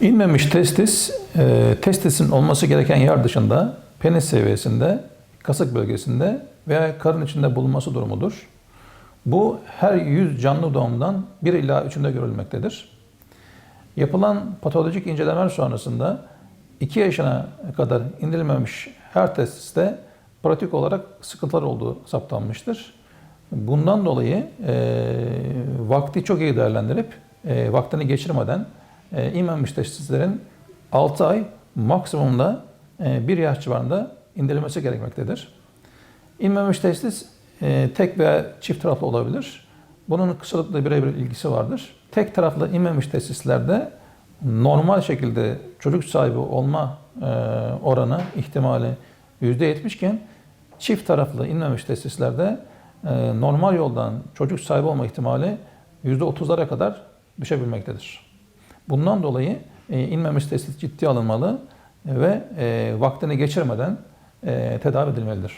İnmemiş testis, e, testisin olması gereken yer dışında penis seviyesinde, kasık bölgesinde veya karın içinde bulunması durumudur. Bu her 100 canlı doğumdan 1 ila 3'ünde görülmektedir. Yapılan patolojik incelemeler sonrasında 2 yaşına kadar indirilmemiş her testiste pratik olarak sıkıntılar olduğu saptanmıştır. Bundan dolayı e, vakti çok iyi değerlendirip e, vaktini geçirmeden e, inmemiş testislerin 6 ay maksimumda e, 1 yaş civarında indirilmesi gerekmektedir. İnmemiş testis e, tek veya çift taraflı olabilir. Bunun kısalıkla birebir ilgisi vardır. Tek taraflı inmemiş testislerde normal şekilde çocuk sahibi olma e, oranı, ihtimali %70 iken çift taraflı inmemiş testislerde e, normal yoldan çocuk sahibi olma ihtimali %30'lara kadar düşebilmektedir. Bundan dolayı e, inmemiş testis ciddiye alınmalı ve e, vaktini geçirmeden e, tedavi edilmelidir.